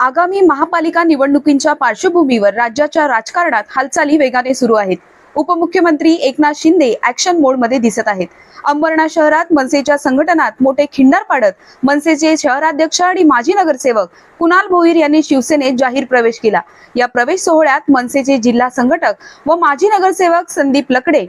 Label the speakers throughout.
Speaker 1: आगामी महापालिका निवडणुकींच्या पार्श्वभूमीवर राज्याच्या राजकारणात हालचाली वेगाने सुरू आहेत. उपमुख्यमंत्री एकनाथ शिंदे ऍक्शन मोडमध्ये दिसत आहेत. अंबरनाथ शहरात मनसेच्या संघटनात मोठे खिंडार पाडत मनसेचे शहराध्यक्ष आणि माजी नगरसेवक कुणाल भोईर यांनी शिवसेनेत जाहीर प्रवेश केला. या प्रवेश सोहळ्यात मनसेचे जिल्हा संघटक व माजी नगरसेवक संदीप लकडे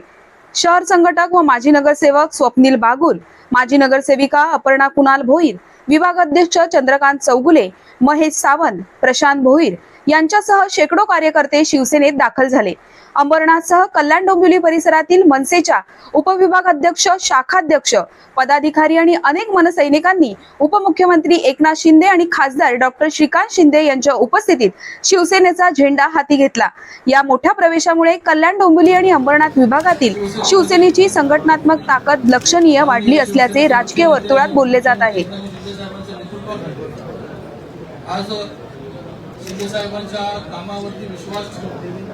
Speaker 1: शहर संघटक व माजी नगरसेवक स्वप्नील बागुल माजी नगरसेविका अपर्णा कुणाल भोईर विभाग अध्यक्ष चंद्रकांत चौगुले महेश सावंत प्रशांत भोईर यांच्यासह शेकडो कार्यकर्ते शिवसेनेत दाखल झाले. अंबरनाथसह कल्याण डोंबिवली परिसरातील मनसेच्या उपविभाग अध्यक्ष शाखाध्यक्ष पदाधिकारी आणि अनेक मनसैनिकांनी उपमुख्यमंत्री एकनाथ शिंदे आणि खासदार डॉक्टर श्रीकांत शिंदे यांच्या उपस्थितीत शिवसेनेचा झेंडा हाती घेतला. या मोठ्या प्रवेशामुळे कल्याण डोंबिवली आणि अंबरनाथ विभागातील शिवसेनेची संघटनात्मक ताकद लक्षणीय वाढली असल्याचे राजकीय वर्तुळात बोलले जात आहे.
Speaker 2: शिंदेसाहेबांच्या कामावरती विश्वास ठेवून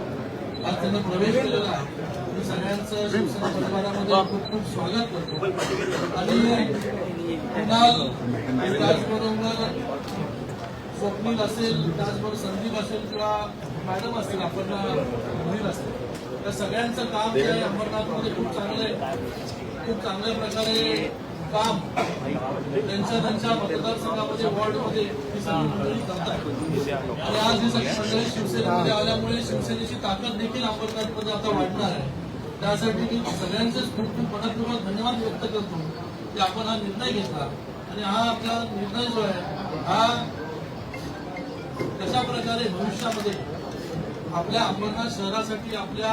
Speaker 2: आज त्यांनी प्रवेश केलेला आहे. मी सगळ्यांचं शिवसेना परिवारामध्ये खूप खूप स्वागत करतो. आणि कुणाल त्याचबरोबर स्वप्नील असेल त्याचबरोबर संदीप असेल किंवा मॅडम असतील आपण मुलील असतील. त्या सगळ्यांचं काम जे अंबरनाथमध्ये खूप चांगलं आहे. खूप चांगल्या प्रकारे काम. त्यांच्या त्यांच्या मतदारसंघामध्ये वॉर्डमध्ये ही सगळी मंडळी करतात आणि आज ही सगळी मंडळी शिवसेनेमध्ये आल्यामुळे शिवसेनेची ताकद देखील अंबरनाथमध्ये आता वाढणार आहे. त्यासाठी मी सगळ्यांचेच खूप खूप मनपूर्वक धन्यवाद व्यक्त करतो की आपण हा निर्णय घेतला. आणि हा आपला निर्णय जो आहे हा कशा प्रकारे भविष्यामध्ये आपल्या अंबरनाथ शहरासाठी आपल्या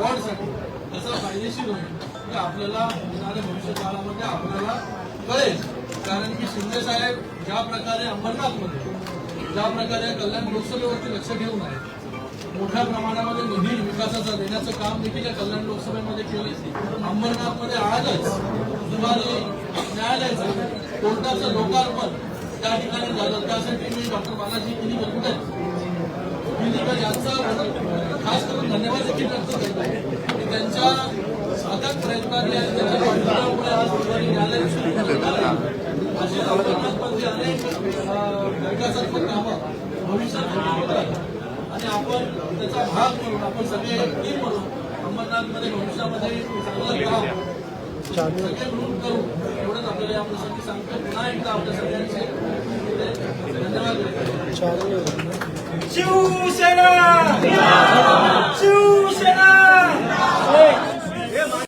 Speaker 2: वॉर्डसाठी कसा फायदेशीर होईल? की आपल्याला येणाऱ्या भविष्य काळामध्ये आपल्याला कळेल. कारण की शिंदे साहेब ज्या प्रकारे अंबरनाथमध्ये ज्या प्रकारे कल्याण लोकसभेवरती लक्ष ठेवून आहे मोठ्या प्रमाणामध्ये निधी विकासाचा देण्याचं काम देखील या कल्याण लोकसभेमध्ये केलं अंबरनाथमध्ये आजच दुपारी न्यायालयाचं कोर्टाचं लोकार्पण त्या ठिकाणी झालं. त्यासाठी मी डॉक्टर बालाजी किनी कुठे मी यांचा खास करून धन्यवाद देखील व्यक्त करतो. प्रयत्नांनी आणि त्यांच्या पाठिंब्यामुळे आज बुधवारी न्यायालय सुरू झालेलं आहे. अशी अंबरनाथमध्ये अनेक अं, विकासात्मक कामं भविष्यात होत आहेत. आणि आपण त्याचा भाग म्हणून आपण सगळे टीम म्हणून अंबरनाथमध्ये भविष्यामध्ये चांगलं काम सगळे मिळून करू. एवढंच आपल्याला या प्रसंगी सांगतो पुन्हा एकदा आपल्या सगळ्यांचे धन्यवाद.
Speaker 3: शिवसेना!